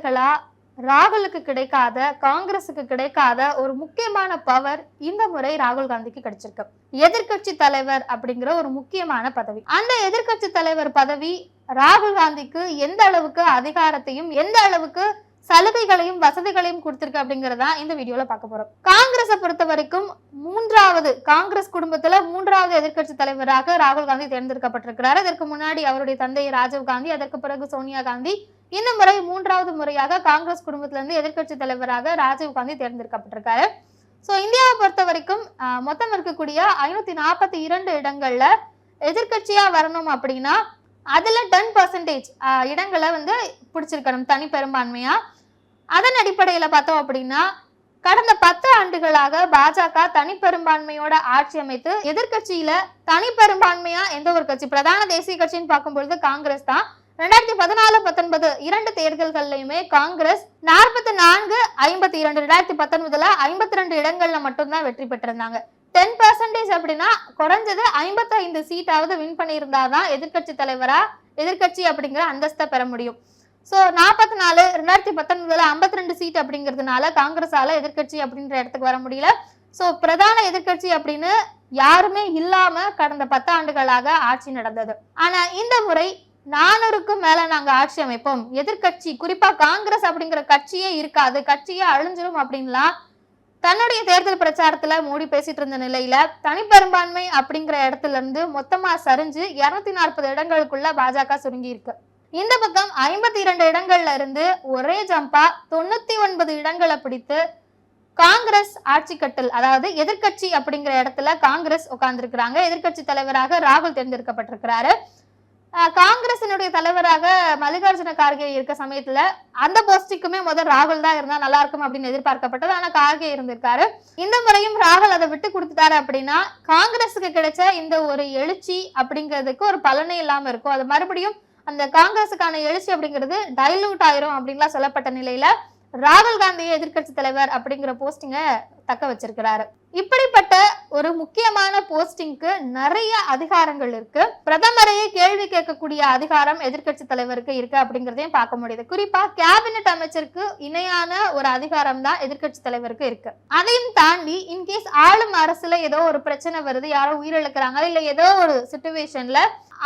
ஆண்டுகளா ராகுலுக்கு கிடைக்காத காங்கிரஸுக்கு கிடைக்காத ஒரு முக்கியமான பவர் இந்த முறை ராகுல் காந்திக்கு கிடைச்சிருக்கு. எதிர்கட்சி தலைவர் அப்படிங்கிற ஒரு முக்கியமான பதவி. அந்த எதிர்கட்சி தலைவர் பதவி ராகுல் காந்திக்கு எந்த அளவுக்கு அதிகாரத்தையும் எந்த அளவுக்கு சலுகைகளையும் வசதிகளையும் கொடுத்திருக்கு அப்படிங்கறதா இந்த வீடியோல பார்க்க போறோம். காங்கிரஸை பொறுத்த வரைக்கும் மூன்றாவது காங்கிரஸ் குடும்பத்துல மூன்றாவது எதிர்கட்சி தலைவராக ராகுல் காந்தி தேர்ந்தெடுக்கப்பட்டிருக்கிறார். இதற்கு முன்னாடி அவருடைய தந்தை ராஜீவ் காந்தி அதற்கு பிறகு சோனியா காந்தி இந்த முறை மூன்றாவது முறையாக காங்கிரஸ் குடும்பத்திலிருந்து எதிர்க்கட்சி தலைவராக ராஜீவ் காந்தி தேர்ந்தெடுக்கப்பட்டிருக்காரு. ஸோ இந்தியாவை பொறுத்த வரைக்கும் மொத்தம் இருக்கக்கூடிய ஐநூத்தி நாற்பத்தி இரண்டு இடங்கள்ல எதிர்கட்சியா வரணும் அப்படின்னா அதுல டென் பர்சன்டேஜ் இடங்களை வந்து பிடிச்சிருக்கணும் தனி பெரும்பான்மையா. அதன் அடிப்படையில பார்த்தோம் அப்படின்னா கடந்த பத்து ஆண்டுகளாக பாஜக தனி பெரும்பான்மையோட ஆட்சி அமைத்து எதிர்கட்சியில தனி பெரும்பான்மையா எந்த ஒரு கட்சி பிரதான தேசிய கட்சின்னு பார்க்கும்பொழுது காங்கிரஸ் தான். ரெண்டாயிரத்தி பதினாலு பத்தொன்பது இரண்டு தேர்தல்கள்லையுமே காங்கிரஸ் நாற்பத்தி நான்கு ஐம்பத்தி இரண்டு ரெண்டாயிரத்தி பத்தொன்பதுல ஐம்பத்தி ரெண்டு இடங்கள்ல மட்டும்தான் வெற்றி பெற்றிருந்தாங்க. டென் பர்சன்டேஜ் அப்படின்னா குறைஞ்சது ஐம்பத்தி ஐந்து சீட்டாவது வின் பண்ணியிருந்தாதான் எதிர்க்கட்சி தலைவரா எதிர்க்கட்சி அப்படிங்கிற அந்தஸ்தை பெற முடியும். ஸோ நாற்பத்தி நாலு ரெண்டாயிரத்தி பத்தொன்பதுல ஐம்பத்தி ரெண்டு சீட் அப்படிங்கிறதுனால காங்கிரஸால எதிர்க்கட்சி அப்படின்ற இடத்துக்கு வர முடியல. ஸோ பிரதான எதிர்க்கட்சி அப்படின்னு யாருமே இல்லாம கடந்த பத்து ஆண்டுகளாக ஆட்சி நடந்தது. ஆனா இந்த முறை நானூறுக்கும் மேல நாங்க ஆட்சி அமைப்போம். எதிர்க்கட்சி குறிப்பா காங்கிரஸ் அப்படிங்கிற கட்சியே இருக்காது. கட்சியே அழிஞ்சிரும் அப்படின்லாம் தன்னுடைய தேர்தல் பிரச்சாரத்துல மோடி பேசிட்டு இருந்த நிலையில தனிப்பெரும்பான்மை அப்படிங்கிற இடத்துல இருந்து மொத்தமா சரிஞ்சு இருநூத்தி நாற்பது இடங்களுக்குள்ள பாஜக சுருங்கி இருக்கு இந்த பக்கம் ஐம்பத்தி இரண்டு இடங்கள்ல இருந்து ஒரே ஜம்பா தொண்ணூத்தி ஒன்பது இடங்களை பிடித்து காங்கிரஸ் ஆட்சி கட்டல் அதாவது எதிர்க்கட்சி அப்படிங்கிற இடத்துல காங்கிரஸ் உட்கார்ந்துருக்கிறாங்க. எதிர்க்கட்சி தலைவராக ராகுல் தேர்ந்தெடுக்கப்பட்டிருக்கிறாரு. காங்கிரசினுடைய தலைவராக மல்லிகார்ஜுன கார்கே இருக்க சமயத்துல அந்த போஸ்டிக்குமே முதல் ராகுல் தான் இருந்தா நல்லா இருக்கும் அப்படின்னு எதிர்பார்க்கப்பட்டது. ஆனா கார்கே இருந்திருக்காரு. இந்த முறையும் ராகுல் அதை விட்டு கொடுத்துட்டாரு அப்படின்னா காங்கிரஸுக்கு கிடைச்ச இந்த ஒரு எழுச்சி அப்படிங்கிறதுக்கு ஒரு பலனே இல்லாம இருக்கும். அது மறுபடியும் அந்த காங்கிரஸுக்கான எழுச்சி அப்படிங்கிறது டைலூட் ஆயிரும் அப்படின்லாம் சொல்லப்பட்ட நிலையில ராகுல் காந்தியை எதிர்க்கட்சி தலைவர் அப்படிங்கிற போஸ்டிங்க தக்க வச்சிருக்கிறாரு. இப்படிப்பட்ட ஒரு முக்கியமான போஸ்டிங்க்கு நிறைய அதிகாரங்கள் இருக்கு. பிரதமரையே கேள்வி கேட்கக்கூடிய அதிகாரம் எதிர்க்கட்சி தலைவருக்கு இருக்கு அப்படிங்கறதையும் பார்க்க முடியுது. குறிப்பா கேபினெட் அமைச்சருக்கு இணையான ஒரு அதிகாரம் தான் எதிர்க்கட்சி தலைவருக்கு இருக்கு. அதையும் தாண்டி இன்கேஸ் ஆளும் அரசுல ஏதோ ஒரு பிரச்சனை வருது யாரோ உயிரிழக்கிறாங்க இல்ல ஏதோ ஒரு சுச்சுவேஷன்ல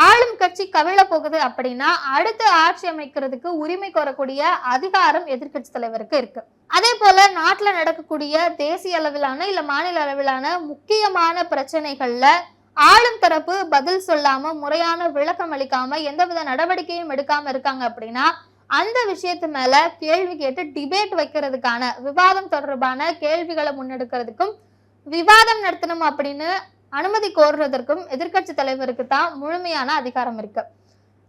ஆளும் கட்சி கவிழ போகுது அப்படின்னா அடுத்து ஆட்சி அமைக்கிறதுக்கு உரிமை கோரக்கூடிய அதிகாரம் எதிர்க்கட்சி தலைவருக்கு இருக்கு. அதே போல நாட்டில் நடக்கக்கூடிய தேசிய அளவிலான இல்லை மாநில அளவிலான முக்கியமான பிரச்சனைகளில் ஆளும் தரப்பு பதில் சொல்லாமல் முறையான விளக்கம் அளிக்காம எந்தவித நடவடிக்கையும் எடுக்காமல் இருக்காங்க அப்படின்னா அந்த விஷயத்து மேல கேள்வி கேட்டு டிபேட் வைக்கிறதுக்கான விவாதம் தொடர்பான கேள்விகளை முன்னெடுக்கிறதுக்கும் விவாதம் நடத்தணும் அப்படின்னு அனுமதி கோருறதற்கும் எதிர்க்கட்சி தலைவருக்கு தான் முழுமையான அதிகாரம் இருக்கு.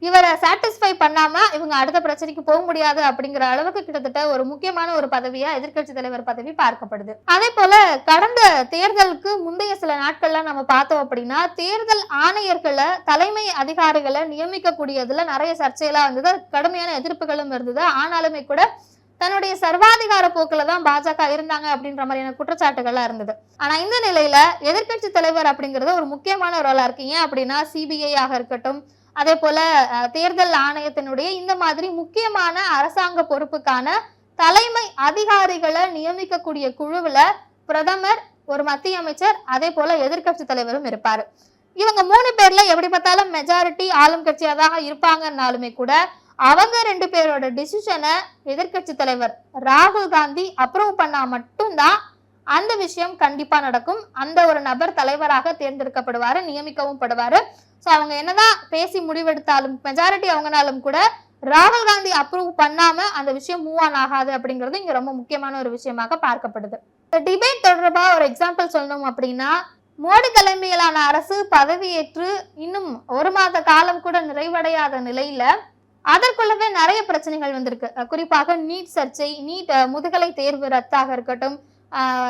இவரை சாட்டிஸ்ஃபை பண்ணாம இவங்க அடுத்த பிரச்சனைக்கு போக முடியாது அப்படிங்கிற அளவுக்கு கிட்டத்தட்ட ஒரு முக்கியமான ஒரு பதவியா எதிர்க்கட்சி தலைவர் பதவி பார்க்கப்படுது. அதே போல கடந்த தேர்தலுக்கு முந்தைய சில நாட்கள்ல நம்ம பார்த்தோம் அப்படின்னா தேர்தல் ஆணையர்களை தலைமை அதிகாரிகளை நியமிக்கக்கூடியதுல நிறைய சர்ச்சையெல்லாம் வந்தது கடுமையான எதிர்ப்புகளும் இருந்தது. ஆனாலுமே கூட தன்னுடைய சர்வாதிகார போக்குல தான் பாஜக இருந்தாங்க அப்படின்ற மாதிரியான குற்றச்சாட்டுகள்லாம் இருந்தது. ஆனா இந்த நிலையில எதிர்க்கட்சி தலைவர் அப்படிங்கிறது ஒரு முக்கியமான ரோலா இருக்கு. ஏன் அப்படின்னா சிபிஐ ஆக இருக்கட்டும் அதே போல தேர்தல் ஆணையத்தினுடைய இந்த மாதிரி முக்கியமான அரசாங்க பொறுப்புக்கான தலைமை அதிகாரிகளை நியமிக்கக்கூடிய குழுவுல பிரதமர் ஒரு மத்திய அமைச்சர் அதே போல எதிர்க்கட்சி தலைவரும் இருப்பாரு. இவங்க மூணு பேர்ல எப்படி பார்த்தாலும் மெஜாரிட்டி ஆளும் கட்சியா இருப்பாங்கன்னாலுமே கூட அவங்க ரெண்டு பேரோட டிசிஷனை எதிர்க்கட்சி தலைவர் ராகுல் காந்தி அப்ரூவ் பண்ணா மட்டும்தான் அந்த விஷயம் கண்டிப்பா நடக்கும். அந்த ஒரு நபர் தலைவராக தேர்ந்தெடுக்கப்படுவாரு நியமிக்கவும் படுவாரு. ஸோ அவங்க என்னதான் பேசி முடிவெடுத்தாலும் மெஜாரிட்டி அவங்கனாலும் கூட ராகுல் காந்தி அப்ரூவ் பண்ணாம அந்த விஷயம் மூவ் ஆன் ஆகாது அப்படிங்கிறது இங்க ரொம்ப முக்கியமான ஒரு விஷயமாக பார்க்கப்படுது. டிபேட் தொடர்பா ஒரு எக்ஸாம்பிள் சொல்லணும் அப்படின்னா மோடி தலைமையிலான அரசு பதவியேற்று இன்னும் ஒரு மாத காலம் கூட நிறைவடையாத நிலையில அதற்குள்ளவே நிறைய பிரச்சனைகள் வந்திருக்கு. குறிப்பாக நீட் சர்ச்சை நீட் முதுகலை தேர்வு ரத்தாக இருக்கட்டும்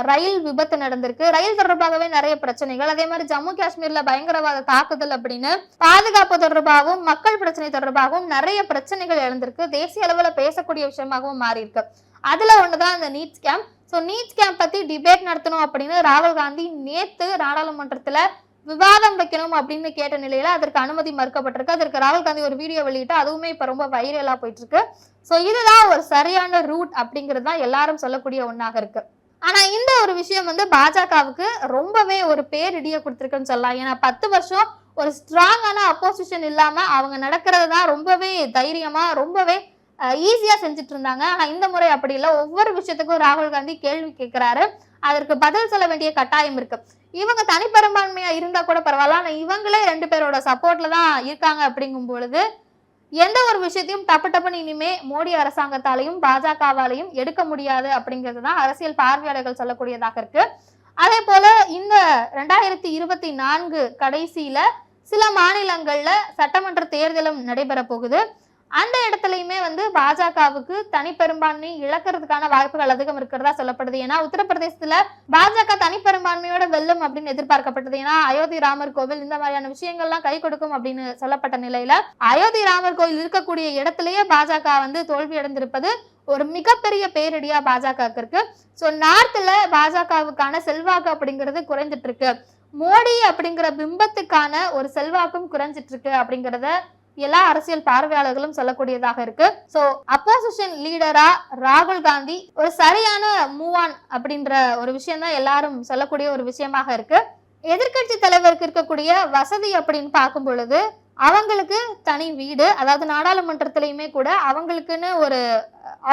ரயில் விபத்து நடந்திருக்கு. ரயில் தொடர்பாகவே நிறைய பிரச்சனைகள். அதே மாதிரி ஜம்மு காஷ்மீர்ல பயங்கரவாத தாக்குதல் அப்படின்னு பாதுகாப்பு தொடர்பாகவும் மக்கள் பிரச்சனை தொடர்பாகவும் நிறைய பிரச்சனைகள் எழுந்திருக்கு. தேசிய அளவுல பேசக்கூடிய விஷயமாகவும் மாறி இருக்கு அதுல ஒண்ணுதான் அந்த NEET scam. So NEET scam பத்தி டிபேட் நடத்தணும் அப்படின்னு ராகுல் காந்தி நேத்து நாடாளுமன்றத்துல விவாதம் வைக்கணும் அப்படின்னு கேட்ட நிலையில அதற்கு அனுமதி மறுக்கப்பட்டிருக்கு. அதற்கு ராகுல் காந்தி ஒரு வீடியோ வெளியிட்டு அதுவுமே இப்ப ரொம்ப வைரலா போயிட்டு இருக்கு. ஸோ இதுதான் ஒரு சரியான ரூட் அப்படிங்கிறது தான் எல்லாரும் சொல்லக்கூடிய ஒன்றாக இருக்கு. ஆனா இந்த ஒரு விஷயம் வந்து பாஜகவுக்கு ரொம்பவே ஒரு பேரிடியை கொடுத்துருக்குன்னு சொல்லலாம். ஏன்னா பத்து வருஷம் ஒரு ஸ்ட்ராங்கான அப்போசிஷன் இல்லாம அவங்க நடக்கிறது தான் ரொம்பவே தைரியமா ரொம்பவே ஈஸியாக செஞ்சுட்டு இருந்தாங்க ஆனால் இந்த முறை அப்படி இல்லை. ஒவ்வொரு விஷயத்துக்கும் ராகுல் காந்தி கேள்வி கேட்குறாரு. அதற்கு பதில் சொல்ல வேண்டிய கட்டாயம் இருக்கு. இவங்க தனிப்பெரும்பான்மையா இருந்தா கூட பரவாயில்ல. ஆனால் இவங்களே ரெண்டு பேரோட சப்போர்ட்ல தான் இருக்காங்க அப்படிங்கும் பொழுது எந்த ஒரு விஷயத்தையும் டப்பு டப்புன்னு இனிமே மோடி அரசாங்கத்தாலையும் பாஜகவாலையும் எடுக்க முடியாது அப்படிங்கிறது தான் அரசியல் பார்வையாளர்கள் சொல்லக்கூடியதாக இருக்கு. அதே போல இந்த ரெண்டாயிரத்தி இருபத்தி நான்கு கடைசியில சில மாநிலங்கள்ல சட்டமன்ற தேர்தலும் நடைபெற போகுது அந்த இடத்துலையுமே வந்து பாஜகவுக்கு தனிப்பெரும்பான்மை இழக்கிறதுக்கான வாய்ப்புகள் அதிகம் இருக்கிறதா சொல்லப்படுது. ஏன்னா உத்தரப்பிரதேசத்துல பாஜக தனிப்பெரும்பான்மையோட வெல்லும் அப்படின்னு எதிர்பார்க்கப்பட்டது. ஏன்னா அயோத்தி ராமர் கோவில் இந்த மாதிரியான விஷயங்கள்லாம் கை கொடுக்கும் அப்படின்னு சொல்லப்பட்ட நிலையில அயோத்தி ராமர் கோவில் இருக்கக்கூடிய இடத்துலயே பாஜக வந்து தோல்வி அடைந்திருப்பது ஒரு மிகப்பெரிய பேரடியா பாஜகவுக்கு இருக்கு. ஸோ நார்த்ல பாஜகவுக்கான செல்வாக்கு அப்படிங்கிறது குறைஞ்சிட்டு இருக்கு. மோடி அப்படிங்கிற பிம்பத்துக்கான ஒரு செல்வாக்கும் குறைஞ்சிட்டு இருக்கு அப்படிங்கிறத எல்லா அரசியல் பார்வையாளர்களும் சொல்லக்கூடியதாக இருக்கு. சோ அப்போசிஷன் லீடரா ராகுல் காந்தி ஒரு சரியான மூவ் ஆன் அப்படின்ற ஒரு விஷயம் தான் எல்லாரும் சொல்லக்கூடிய ஒரு விஷயமாக இருக்கு. எதிர்க்கட்சி தலைவருக்கு இருக்கக்கூடிய வசதி அப்படின்னு பார்க்கும் பொழுது அவங்களுக்கு தனி வீடு அதாவது நாடாளுமன்றத்திலையுமே கூட அவங்களுக்குன்னு ஒரு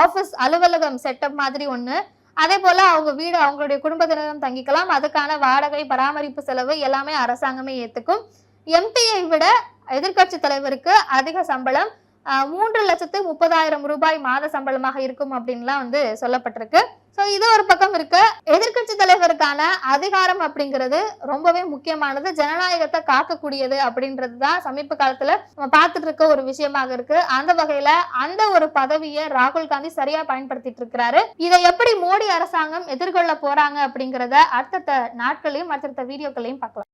ஆஃபீஸ் அலுவலகம் செட்டப் மாதிரி ஒண்ணு. அதே போல அவங்க வீடு அவங்களுடைய குடும்பத்தினரும் தங்கிக்கலாம். அதுக்கான வாடகை பராமரிப்பு செலவு எல்லாமே அரசாங்கமே ஏத்துக்கும். எம்பியை விட எதிர்கட்சி தலைவருக்கு அதிக சம்பளம் ஆஹ், மூன்று லட்சத்து முப்பதாயிரம் ரூபாய் மாத சம்பளமாக இருக்கும் அப்படின்லாம் வந்து சொல்லப்பட்டிருக்கு. ஸோ இது ஒரு பக்கம் இருக்கு. எதிர்க்கட்சி தலைவருக்கான அதிகாரம் அப்படிங்கிறது ரொம்பவே முக்கியமானது. ஜனநாயகத்தை காக்கக்கூடியது அப்படின்றது தான் சமீப காலத்துல நம்ம பார்த்துட்டு இருக்க ஒரு விஷயமாக இருக்கு. அந்த வகையில அந்த ஒரு பதவியை ராகுல் காந்தி சரியா பயன்படுத்திட்டு இருக்கிறாரு. இதை எப்படி மோடி அரசாங்கம் எதிர்கொள்ள போறாங்க அப்படிங்கிறத அடுத்தடுத்த நாட்களையும் அடுத்தடுத்த வீடியோக்களையும் பார்க்கலாம்.